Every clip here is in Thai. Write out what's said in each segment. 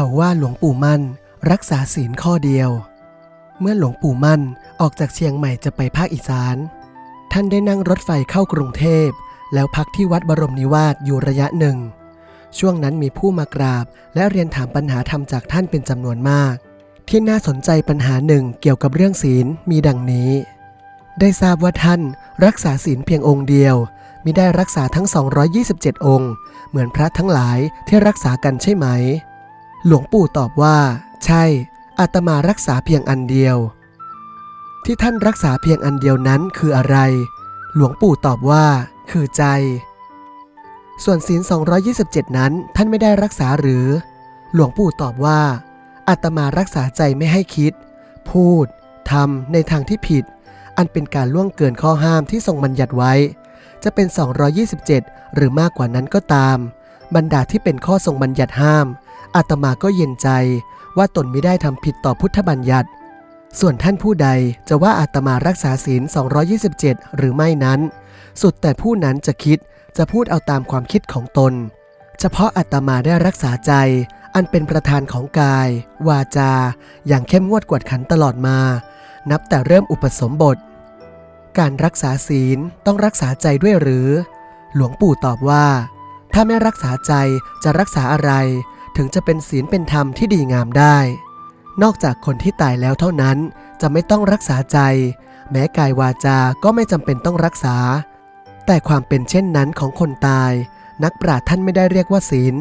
เขาว่าหลวงปู่มั่น รักษาศีลข้อเดียว เมื่อหลวงปู่มั่นออกจากเชียงใหม่จะไปภาคอีสาน ท่านได้นั่งรถไฟเข้ากรุงเทพ แล้วพักที่วัดบรมนิวาสอยู่ระยะหนึ่ง ช่วงนั้นมีผู้มากราบ และเรียนถามปัญหาธรรมจากท่านเป็นจำนวนมาก ที่น่าสนใจปัญหาหนึ่งเกี่ยวกับเรื่องศีลมีดังนี้ ได้ทราบว่าท่านรักษาศีลเพียงองค์เดียวมิได้รักษาทั้ง 227 องค์ เหมือนพระทั้งหลายที่รักษากันใช่ไหม หลวงปู่ตอบว่า ใช่อาตมารักษาเพียงอันเดียว ที่ท่านรักษาเพียงอันเดียวนั้นคืออะไร หลวงปู่ตอบว่า คือใจ ส่วนศีล 227 นั้นท่านไม่ได้รักษาหรือ หลวงปู่ตอบว่าอาตมารักษาใจไม่ให้คิด พูดทำในทางที่ผิด อันเป็นการล่วงเกินข้อห้ามที่ทรงบัญญัติไว้ จะเป็น 227 หรือมากกว่านั้นก็ตาม บรรดาที่เป็นข้อทรงบัญญัติห้าม อาตมาก็เย็นใจว่าตนไม่ได้ทำผิดต่อพุทธบัญญัติ ส่วนท่านผู้ใดจะว่าอาตมารักษาศีล 227 หรือไม่นั้น สุดแต่ผู้นั้นจะคิดจะพูดเอาตามความคิดของตน เฉพาะอาตมาได้รักษาใจ อันเป็นประธานของกาย วาจา อย่างเข้มงวดกวดขันตลอดมา นับแต่เริ่มอุปสมบท การรักษาศีลต้องรักษาใจด้วยหรือ หลวงปู่ตอบว่า ถ้าไม่รักษาใจจะรักษาอะไร ถึงจะเป็นศีลเป็นธรรมที่ดีงามได้ นอกจากคนที่ตายแล้วเท่านั้นจะไม่ต้องรักษาใจ แม้กายวาจาก็ไม่จำเป็นต้องรักษา แต่ความเป็นเช่นนั้นของคนตาย นักปราชญ์ท่านไม่ได้เรียกว่าศีล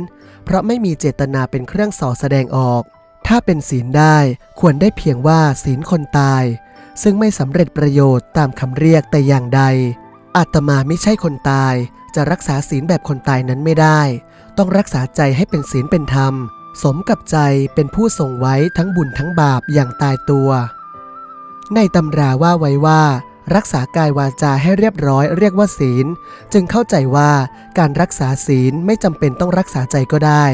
เพราะไม่มีเจตนาเป็นเครื่องส่อแสดงออก ถ้าเป็นศีลได้ควรได้เพียงว่าศีลคนตาย ซึ่งไม่สำเร็จประโยชน์ตามคำเรียกแต่อย่างใดอาตมาไม่ใช่คนตาย จะรักษาศีลแบบคนตายนั้นไม่ได้ ต้องรักษาใจให้เป็นศีลเป็นธรรม สมกับใจเป็นผู้ทรงไว้ทั้งบุญทั้งบาปอย่างตายตัว ในตำราว่าไว้ว่า รักษากายวาจาให้เรียบร้อยเรียกว่าศีล จึงเข้าใจว่าการรักษาศีลไม่จำเป็นต้องรักษาใจก็ได้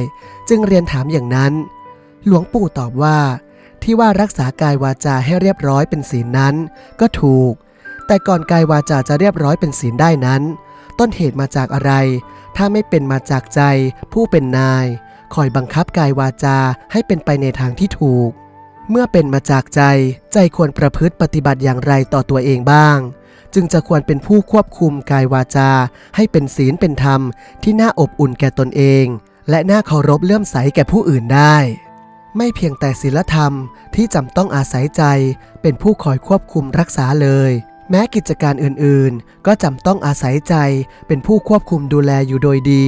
จึงเรียนถามอย่างนั้น หลวงปู่ตอบว่า ที่ว่ารักษากายวาจาให้เรียบร้อยเป็นศีลนั้น ก็ถูก แต่ก่อนกายวาจาจะเรียบร้อยเป็นศีลได้นั้น ต้นเหตุมาจากอะไร ถ้าไม่เป็นมาจากใจ ผู้เป็นนาย คอยบังคับกายวาจาให้เป็นไปในทางที่ถูก เมื่อเป็นมาจากใจ ใจควรประพฤติปฏิบัติอย่างไรต่อตัวเองบ้าง จึงจะควรเป็นผู้ควบคุมกายวาจา ให้เป็นศีลเป็นธรรม ที่น่าอบอุ่นแก่ตนเอง และน่าเคารพเลื่อมใสแก่ผู้อื่นได้ไม่เพียงแต่ศีลธรรมที่จำต้องอาศัยใจเป็นผู้คอยควบคุมรักษาเลย แม้กิจการอื่นๆ ก็จำต้องอาศัยใจเป็นผู้ควบคุมดูแลอยู่โดยดี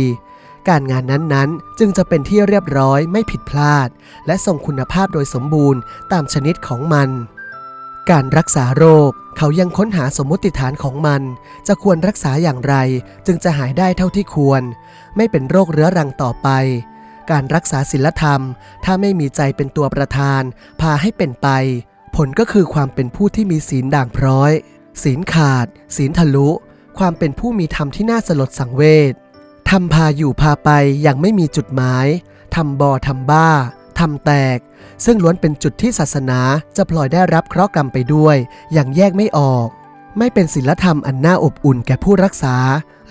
การงานนั้นๆ จึงจะเป็นที่เรียบร้อยไม่ผิดพลาด และทรงคุณภาพโดยสมบูรณ์ตามชนิดของมัน การรักษาโรคเขายังค้นหาสมมติฐานของมัน จะควรรักษาอย่างไร จึงจะหายได้เท่าที่ควร ไม่เป็นโรคเรื้อรังต่อไป การรักษาศีลธรรม ถ้าไม่มีใจเป็นตัวประธาน พาให้เป็นไป ผลก็คือความเป็นผู้ที่มีศีลด่างพร้อย ศีลขาด ศีลทะลุ ความเป็นผู้มีธรรมที่น่าสลดสังเวชทำพาอยู่พาไปอย่างไม่มีจุดหมายทำบอทำบ้าทำแตก ซึ่งล้วนเป็นจุดที่ศาสนาจะพลอยได้รับเคราะห์กรรมไปด้วย อย่างแยกไม่ออก ไม่เป็นศีลธรรมอันน่าอบอุ่นแก่ผู้รักษา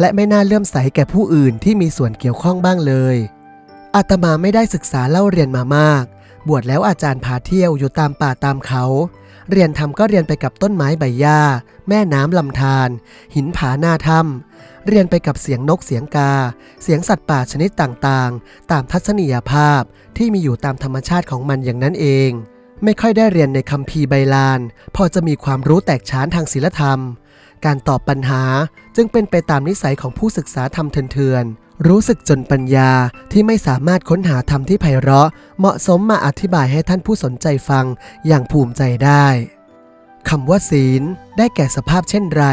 และไม่น่าเลื่อมใสแก่ผู้อื่นที่มีส่วนเกี่ยวข้องบ้างเลยอาตมาไม่ได้ศึกษาเล่าเรียนมามาก บวชแล้วอาจารย์พาเที่ยวอยู่ตามป่าตามเขา เรียนทำก็เรียนไปกับต้นไม้ใบหญ้า แม่น้ำลำธารหินผาหน้าถ้ำเรียนไปกับเสียงนกเสียงกา เสียงสัตว์ป่าชนิดต่างๆ ตามทัศนียภาพที่มีอยู่ตามธรรมชาติของมันอย่างนั้นเอง ไม่ค่อยได้เรียนในคัมภีร์ใบลาน พอจะมีความรู้แตกฉานทางศิลธรรม การตอบปัญหาจึงเป็นไปตามนิสัยของผู้ศึกษาธรรมเถื่อนๆ รู้สึกจนปัญญาที่ไม่สามารถค้นหาธรรมที่ไพเราะ เหมาะสมมาอธิบายให้ท่านผู้สนใจฟังอย่างภูมิใจได้คำว่าศีลได้แก่สภาพเช่นไร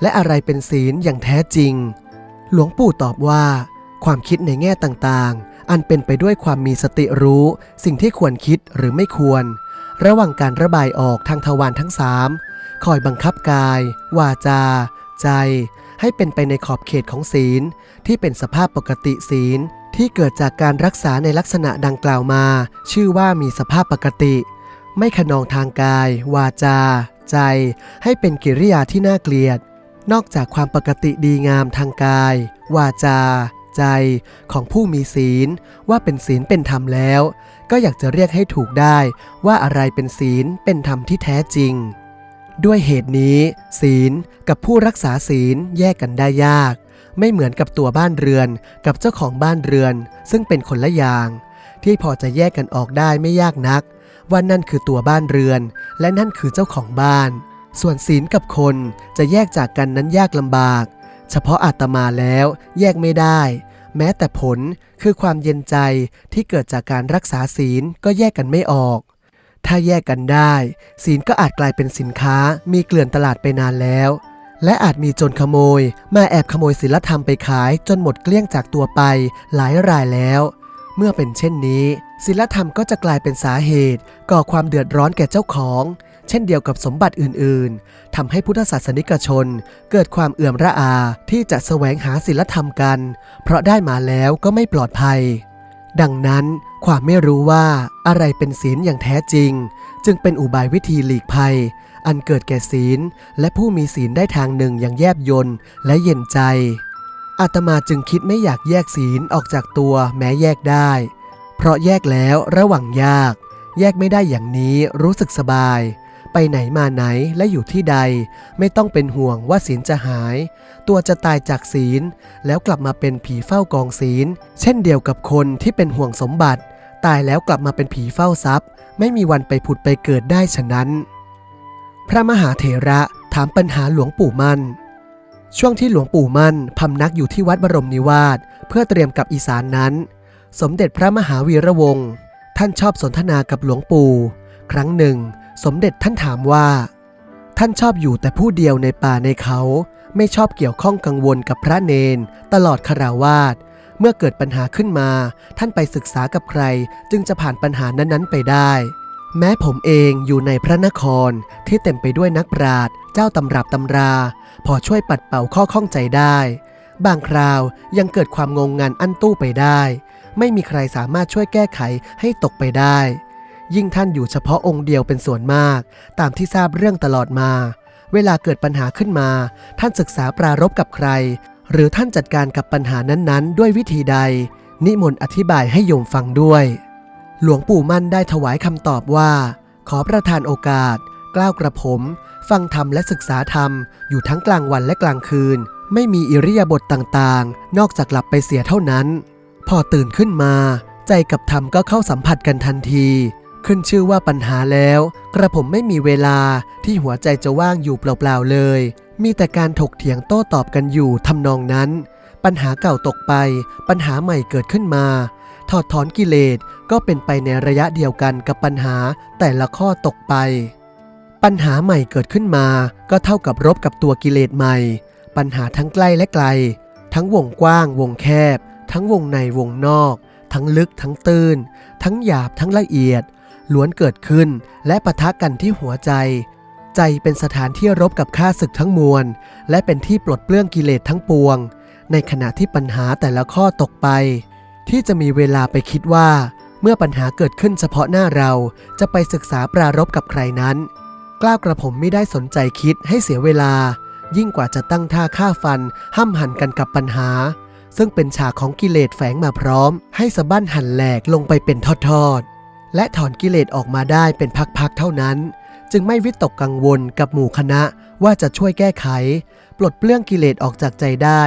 และอะไรเป็นศีลอย่างแท้จริง หลวงปู่ตอบว่า ความคิดในแง่ต่างๆ อันเป็นไปด้วยความมีสติรู้ สิ่งที่ควรคิดหรือไม่ควร ระหว่างการระบายออกทางทวารทั้งสาม คอยบังคับกาย วาจา ใจ ให้เป็นไปในขอบเขตของศีล ที่เป็นสภาพปกติศีล ที่เกิดจากการรักษาในลักษณะดังกล่าวมา ชื่อว่ามีสภาพปกติ ไม่ขนองทางกาย วาจา ใจ ให้เป็นกิริยาที่น่าเกลียด นอกจากความปกติดีงามทางกาย วาจา ใจของผู้มีศีล ว่าเป็นศีลเป็นธรรมแล้ว ก็อยากจะเรียกให้ถูกได้ว่าอะไรเป็นศีลเป็นธรรมที่แท้จริง ด้วยเหตุนี้ ศีลกับผู้รักษาศีลแยกกันได้ยาก ไม่เหมือนกับตัวบ้านเรือนกับเจ้าของบ้านเรือน ซึ่งเป็นคนละอย่าง ที่พอจะแยกกันออกได้ไม่ยากนัก ว่านั่นคือตัวบ้านเรือน และนั่นคือเจ้าของบ้าน ส่วนศีลกับคนจะแยกจากกันนั้นยากลำบาก เฉพาะอาตมาแล้วแยกไม่ได้ แม้แต่ผลคือความเย็นใจที่เกิดจากการรักษาศีลก็แยกกันไม่ออก ถ้าแยกกันได้ ศีลก็อาจกลายเป็นสินค้ามีเกลื่อนตลาดไปนานแล้ว และอาจมีโจรขโมย มาแอบขโมยศีลธรรมไปขายจนหมดเกลี้ยงจากตัวไปหลายรายแล้ว เมื่อเป็นเช่นนี้ศีลธรรมก็จะกลายเป็นสาเหตุ ก่อความเดือดร้อนแก่เจ้าของ เช่นเดียวกับสมบัติอื่น ๆทำให้พุทธศาสนิกชน เกิดความเอื่อมระอาที่จะแสวงหาศีลธรรมกัน เพราะได้มาแล้วก็ไม่ปลอดภัย ดังนั้นความไม่รู้ว่าอะไรเป็นศีลอย่างแท้จริง จึงเป็นอุบายวิธีหลีกภัย อันเกิดแก่ศีล และผู้มีศีลได้ทางหนึ่งอย่างแยบยนและเย็นใจ อาตมาจึงคิดไม่อยากแยกศีลออกจากตัวแม้แยกได้ เพราะแยกแล้วระหว่างยาก แยกไม่ได้อย่างนี้รู้สึกสบาย ไปไหนมาไหนและอยู่ที่ใด ไม่ต้องเป็นห่วงว่าศีลจะหาย ตัวจะตายจากศีล แล้วกลับมาเป็นผีเฝ้ากองศีล เช่นเดียวกับคนที่เป็นห่วงสมบัติ ตายแล้วกลับมาเป็นผีเฝ้าทรัพย์ ไม่มีวันไปผุดไปเกิดได้ฉะนั้น พระมหาเถระถามปัญหาหลวงปู่มั่น ช่วงที่หลวงปู่มั่นพำนักอยู่ที่วัดบรมนิวาสเพื่อเตรียมกับอีสานนั้น สมเด็จพระมหาวีระวงศ์ท่านชอบสนทนากับหลวงปู่ ครั้งหนึ่ง สมเด็จท่านถามว่า ท่านชอบอยู่แต่ผู้เดียวในป่าในเขา ไม่ชอบเกี่ยวข้องกังวลกับพระเนน ตลอดคาราวาสเมื่อเกิดปัญหาขึ้นมา ท่านไปศึกษากับใคร จึงจะผ่านปัญหานั้นๆไปได้ แม้ผมเองอยู่ในพระนครที่เต็มไปด้วยนักปราชญ์เจ้าตำรับตำรา พอช่วยปัดเป่าข้อข้องใจได้ บางคราวยังเกิดความงงงันอั้นตู้ไปได้ ไม่มีใครสามารถช่วยแก้ไขให้ตกไปได้ ยิ่งท่านอยู่เฉพาะองค์เดียวเป็นส่วนมาก ตามที่ทราบเรื่องตลอดมา เวลาเกิดปัญหาขึ้นมา ท่านศึกษาปรารบกับใคร หรือท่านจัดการกับปัญหานั้นๆ ด้วยวิธีใด นิมนต์อธิบายให้โยมฟังด้วย หลวงปู่มั่นได้ถวายคำตอบว่า ขอประทานโอกาส กล้าวกระผม ฟังธรรมและศึกษาธรรม อยู่ทั้งกลางวันและกลางคืน ไม่มีอิริยาบถต่างๆ นอกจากหลับไปเสียเท่านั้น พอตื่นขึ้นมา ใจกับธรรมก็เข้าสัมผัสกันทันที ขึ้นชื่อว่าปัญหาแล้ว กระผมไม่มีเวลาที่หัวใจจะว่างอยู่เปล่าๆเลย มีแต่การถกเถียงโต้ตอบกันอยู่ทำนองนั้น ปัญหาเก่าตกไป ปัญหาใหม่เกิดขึ้นมา ถอดถอนกิเลสก็เป็นไปในระยะเดียวกันกับปัญหาแต่ละข้อตกไป ปัญหาใหม่เกิดขึ้นมา ก็เท่ากับรบกับตัวกิเลสใหม่ ปัญหาทั้งใกล้และไกล ทั้งวงกว้าง วงแคบ ทั้งวงในวงนอก ทั้งลึกทั้งตื้น ทั้งหยาบทั้งละเอียด ล้วนเกิดขึ้นและปะทะกันที่หัวใจ ใจเป็นสถานที่รบกับข้าศึกทั้งมวล และเป็นที่ปลดเปลื้องกิเลสทั้งปวง ในขณะที่ปัญหาแต่ละข้อตกไป ที่จะมีเวลาไปคิดว่า เมื่อปัญหาเกิดขึ้นเฉพาะหน้าเราจะไปศึกษาปรารบกับใครนั้น กล้าวกระผมไม่ได้สนใจคิดให้เสียเวลา ยิ่งกว่าจะตั้งท่าฆ่าฟันห้ำหันกันกับปัญหาซึ่งเป็นฉากของกิเลสแฝงมาพร้อม ให้สะบั้นหันแหลกลงไปเป็นทอดๆ และถอนกิเลสออกมาได้เป็นพักๆเท่านั้น จึงไม่วิตกกังวลกับหมู่คณะว่าจะช่วยแก้ไข ปลดเปลื้องกิเลสออกจากใจได้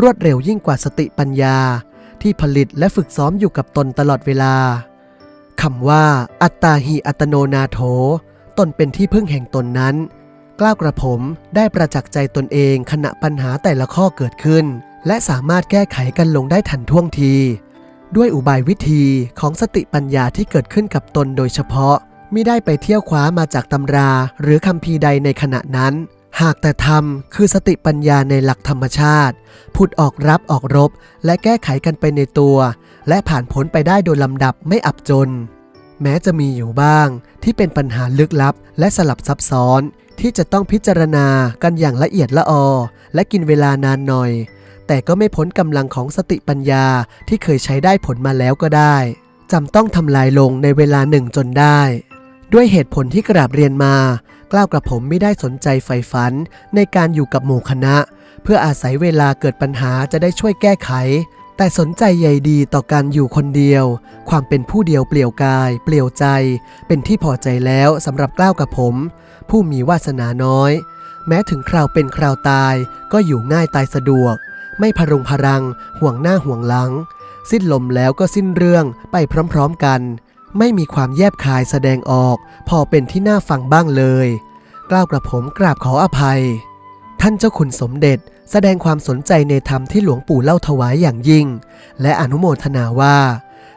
รวดเร็วยิ่งกว่าสติปัญญา ที่ผลิตและฝึกซ้อมอยู่กับตนตลอดเวลาคำว่า อัตตาหิอัตโนนาโถ ตนเป็นที่พึ่งแห่งตนนั้น กล้าวกระผมได้ประจักษ์ใจตนเองขณะปัญหาแต่ละข้อเกิดขึ้น และสามารถแก้ไขกันลงได้ทันท่วงที ด้วยอุบายวิธีของสติปัญญาที่เกิดขึ้นกับตนโดยเฉพาะมิได้ไปเที่ยวคว้ามาจากตำราหรือคำพีใดในขณะนั้น หากแต่ธรรมคือสติปัญญาในหลักธรรมชาติ ผุดออกรับออกรบ และแก้ไขกันไปในตัว และผ่านพ้นไปได้โดยลำดับไม่อับจน แม้จะมีอยู่บ้าง ที่เป็นปัญหาลึกลับ และสลับซับซ้อน ที่จะต้องพิจารณากันอย่างละเอียดละออ และกินเวลานานหน่อย แต่ก็ไม่พ้นกำลังของสติปัญญาที่เคยใช้ได้ผลมาแล้วก็ได้จำต้องทำลายลงในเวลาหนึ่งจนได้ ด้วยเหตุผลที่กราบเรียนมา กล้าวกระผมไม่ได้สนใจใฝ่ฝันในการอยู่กับหมู่คณะ เพื่ออาศัยเวลาเกิดปัญหาจะได้ช่วยแก้ไข แต่สนใจใยดีต่อการอยู่คนเดียว ความเป็นผู้เดียวเปลี่ยวกาย เปลี่ยวใจ เป็นที่พอใจแล้วสำหรับกล้าวกับผม ผู้มีวาสนาน้อย แม้ถึงคราวเป็นคราวตายก็อยู่ง่ายตายสะดวก ไม่พรุงพรัง ห่วงหน้าห่วงหลัง สิ้นลมแล้วก็สิ้นเรื่องไปพร้อมๆกัน ไม่มีความแยบคายแสดงออก พอเป็นที่น่าฟังบ้างเลย กล้าวกระผมกราบขออภัย ท่านเจ้าคุณสมเด็จแสดงความสนใจในธรรมที่หลวงปู่เล่าถวายอย่างยิ่ง และอนุโมทนาว่า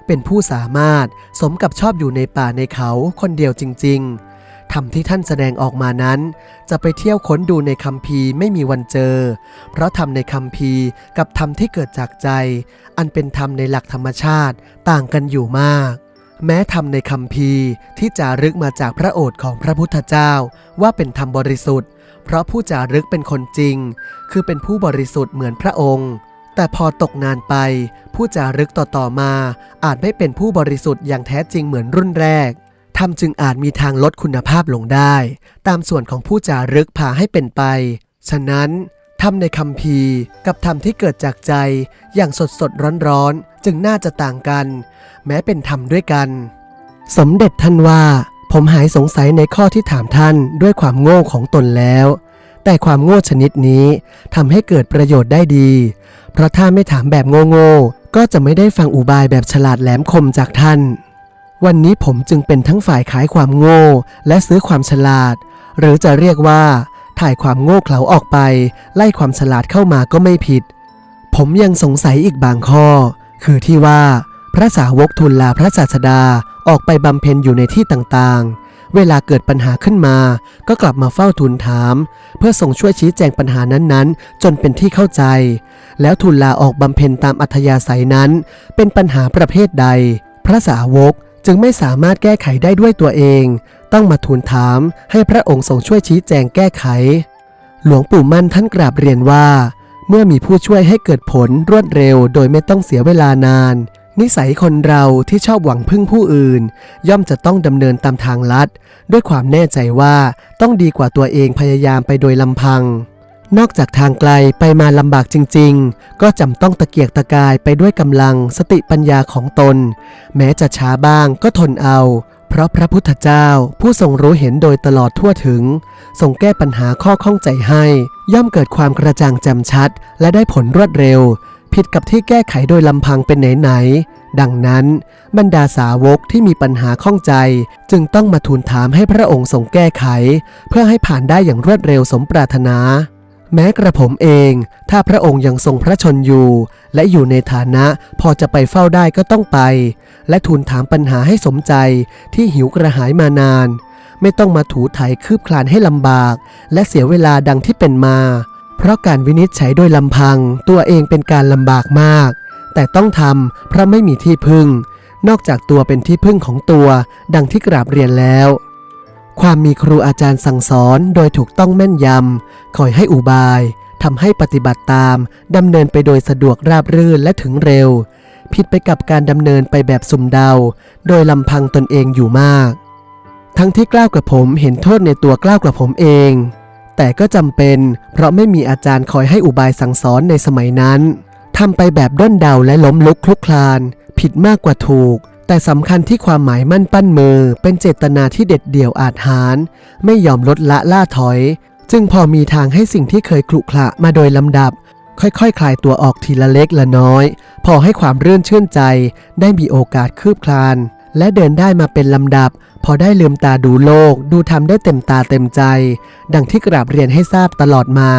เป็นผู้สามารถสมกับชอบอยู่ในป่าในเขาคนเดียวจริง ๆ ธรรมที่ท่านแสดงออกมานั้น จะไปเที่ยวค้นดูในคัมภีไม่มีวันเจอ เพราะธรรมในคัมภีกับธรรมที่เกิดจากใจ อันเป็นธรรมในหลักธรรมชาติต่างกันอยู่มาก แม้ธรรมในคัมภีที่จารึกมาจากพระโอษฐ์ของพระพุทธเจ้าว่าเป็นธรรมบริสุทธิ์ เพราะผู้จารึกเป็นคนจริง คือเป็นผู้บริสุทธิ์เหมือนพระองค์แต่พอตกนานไป ผู้จารึกต่อๆมา อาจไม่เป็นผู้บริสุทธิ์อย่างแท้จริงเหมือนรุ่นแรก ทำจึงอาจมีทางลดคุณภาพลงได้ ตามส่วนของผู้จารึกพาให้เป็นไป ฉะนั้นธรรมในคัมภีกับธรรมที่เกิดจากใจอย่างสดสดร้อนร้อนๆ จึงน่าจะต่างกัน แม้เป็นธรรมด้วยกัน สมเด็จท่านว่า ผมหายสงสัยในข้อที่ถามท่านด้วยความโง่ของตนแล้ว แต่ความโง่ชนิดนี้ทำให้เกิดประโยชน์ได้ดี เพราะถ้าไม่ถามแบบโง่ๆก็จะไม่ได้ฟังอุบายแบบฉลาดแหลมคมจากท่าน วันนี้ผมจึงเป็นทั้งฝ่ายขายความโง่ และซื้อความฉลาด หรือจะเรียกว่า ถ่ายความโง่เขลาออกไป ไล่ความฉลาดเข้ามาก็ไม่ผิด ผมยังสงสัยอีกบางข้อ คือที่ว่า พระสาวกทูลลาพระศาสดาออกไปบำเพ็ญอยู่ในที่ต่างๆ เวลาเกิดปัญหาขึ้นมา ก็กลับมาเฝ้าทูลถาม เพื่อส่งช่วยชี้แจงปัญหานั้นๆ จนเป็นที่เข้าใจ แล้วทูลลาออกบำเพ็ญตามอัธยาศัยนั้น เป็นปัญหาประเภทใด พระสาวก จึงไม่สามารถแก้ไขได้ด้วยตัวเอง ต้องมาทูลถามให้พระองค์ทรงช่วยชี้แจงแก้ไข หลวงปู่มั่นท่านกราบเรียนว่า เมื่อมีผู้ช่วยให้เกิดผลรวดเร็วโดยไม่ต้องเสียเวลานาน นิสัยคนเราที่ชอบหวังพึ่งผู้อื่น ย่อมจะต้องดำเนินตามทางลัด ด้วยความแน่ใจว่าต้องดีกว่าตัวเองพยายามไปโดยลำพัง นอกจากทางไกลไปมาลำบากจริง ๆ ก็จำต้องตะเกียกตะกายไปด้วยกำลังสติปัญญาของตน แม้จะช้าบ้างก็ทนเอา เพราะพระพุทธเจ้าผู้ทรงรู้เห็นโดยตลอดทั่วถึง ทรงแก้ปัญหาข้อข้องใจให้ ย่อมเกิดความกระจ่างแจ่มชัด และได้ผลรวดเร็ว ผิดกับที่แก้ไขโดยลำพังเป็นไหนๆดังนั้น บรรดาสาวกที่มีปัญหาข้องใจ จึงต้องมาทูลถามให้พระองค์ทรงแก้ไข เพื่อให้ผ่านได้อย่างรวดเร็วสมปรารถนา แม้กระผมเอง ถ้าพระองค์ยังทรงพระชนอยู่ และอยู่ในฐานะพอจะไปเฝ้าได้ก็ต้องไป และทูลถามปัญหาให้สมใจที่หิวกระหายมานาน ไม่ต้องมาถูไถคืบคลานให้ลำบาก และเสียเวลาดังที่เป็นมา เพราะการวินิจฉัยโดยลำพัง ตัวเองเป็นการลำบากมาก แต่ต้องทำเพราะไม่มีที่พึ่ง นอกจากตัวเป็นที่พึ่งของตัว ดังที่กราบเรียนแล้ว ความมีครูอาจารย์สั่งสอนโดยถูกต้องแม่นยำ คอยให้อุบายทำให้ปฏิบัติตามดำเนินไปโดยสะดวกราบรื่นและถึงเร็ว ผิดไปกับการดำเนินไปแบบสุ่มเดา โดยลำพังตนเองอยู่มาก ทั้งที่กล้าวกับผมเห็นโทษในตัวกล้าวกับผมเอง แต่ก็จำเป็น เพราะไม่มีอาจารย์คอยให้อุบายสั่งสอนในสมัยนั้นทำไปแบบด้นเดาและล้มลุกคลุกคลาน ผิดมากกว่าถูก แต่สำคัญที่ความหมายมั่นปั้นมือ เป็นเจตนาที่เด็ดเดี่ยวอาจหาร ไม่ยอมลดละล่าถอย จึงพอมีทางให้สิ่งที่เคยคลุขระมาโดยลำดับ ค่อยๆคคลายตัวออกทีละเล็กละน้อย พอให้ความเรื่อนชื่นใจ ได้มีโอกาสคืบคลาน และเดินได้มาเป็นลำดับ พอได้ลืมตาดูโลก ดูทำได้เต็มตาเต็มใจ ดังที่กราบเรียนให้ทราบตลอดมา